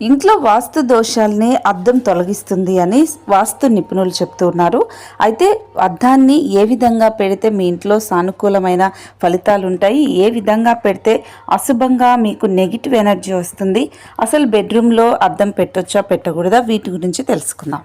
ఇంట్లో వాస్తు దోషాల్ని అద్దం తొలగిస్తుంది అని వాస్తు నిపుణులు చెప్తూ ఉన్నారు. అయితే అద్దాన్ని ఏ విధంగా పెడితే మీ ఇంట్లో సానుకూలమైన ఫలితాలు ఉంటాయి ఏ విధంగా పెడితే అశుభంగా మీకు నెగిటివ్ ఎనర్జీ వస్తుంది? అసలు బెడ్రూమ్లో అద్దం పెట్టొచ్చా పెట్టకూడదా? వీటి గురించి తెలుసుకుందాం.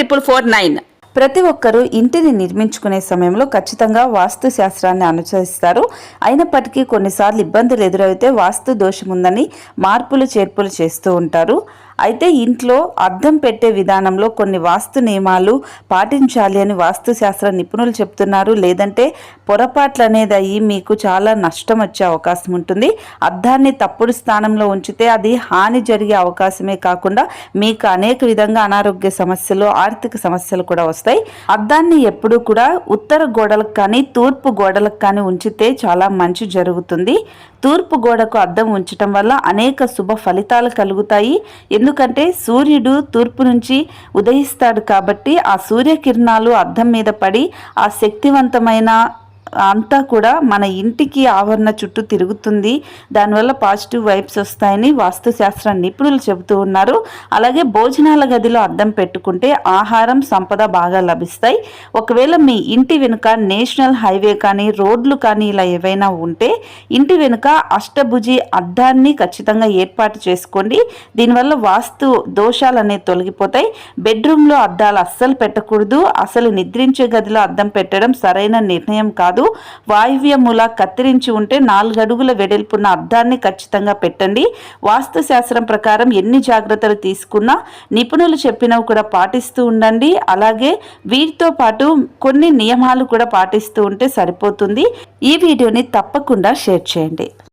triple four nine ప్రతి ఒక్కరూ ఇంటిని నిర్మించుకునే సమయంలో ఖచ్చితంగా వాస్తు శాస్త్రాన్ని అనుసరిస్తారు. అయినప్పటికీ కొన్నిసార్లు ఇబ్బందులు ఎదురైతే వాస్తు దోషముందని మార్పులు చేర్పులు చేస్తూ ఉంటారు. అయితే ఇంట్లో అర్థం పెట్టే విధానంలో కొన్ని వాస్తు నియమాలు పాటించాలి అని వాస్తు శాస్త్ర నిపుణులు చెప్తున్నారు. లేదంటే పొరపాట్లు అనేది అయ్యి మీకు చాలా నష్టం వచ్చే అవకాశం ఉంటుంది. అద్దాన్ని తప్పుడు స్థానంలో ఉంచితే అది హాని జరిగే అవకాశమే కాకుండా మీకు అనేక విధంగా అనారోగ్య సమస్యలు ఆర్థిక సమస్యలు కూడా వస్తాయి. అద్దాన్ని ఎప్పుడూ కూడా ఉత్తర గోడలకు కానీ తూర్పు గోడలకు కానీ ఉంచితే చాలా మంచి జరుగుతుంది. తూర్పు గోడకు అద్దం ఉంచటం వల్ల అనేక శుభ ఫలితాలు కలుగుతాయి. ఎందుకంటే సూర్యుడు తూర్పు నుంచి ఉదయిస్తాడు కాబట్టి ఆ సూర్యకిరణాలు అద్దం మీద పడి ఆ శక్తివంతమైన అంతా కూడా మన ఇంటికి ఆవరణ చుట్టూ తిరుగుతుంది. దానివల్ల పాజిటివ్ వైబ్స్ వస్తాయని వాస్తుశాస్త్ర నిపుణులు చెబుతూ ఉన్నారు. అలాగే భోజనాల గదిలో అద్దం పెట్టుకుంటే ఆహారం సంపద బాగా లభిస్తాయి. ఒకవేళ మీ ఇంటి వెనుక నేషనల్ హైవే కానీ రోడ్లు కానీ ఇలా ఏవైనా ఉంటే ఇంటి వెనుక అష్టభుజి అద్దాన్ని ఖచ్చితంగా ఏర్పాటు చేసుకోండి. దీనివల్ల వాస్తు దోషాలు అనేవి తొలగిపోతాయి. బెడ్రూమ్లో అద్దాలు అస్సలు పెట్టకూడదు. అసలు నిద్రించే గదిలో అద్దం పెట్టడం సరైన నిర్ణయం కాదు. కాదు. వాయువ్యముల కత్తిరించి ఉంటే నాలుగడుగుల వెడల్పున్న అర్థాన్ని ఖచ్చితంగా పెట్టండి. వాస్తు శాస్త్రం ప్రకారం ఎన్ని జాగ్రత్తలు తీసుకున్నా నిపుణులు చెప్పినవి కూడా పాటిస్తూ ఉండండి. అలాగే వీటితో పాటు కొన్ని నియమాలు కూడా పాటిస్తూ ఉంటే సరిపోతుంది. ఈ వీడియోని తప్పకుండా షేర్ చేయండి.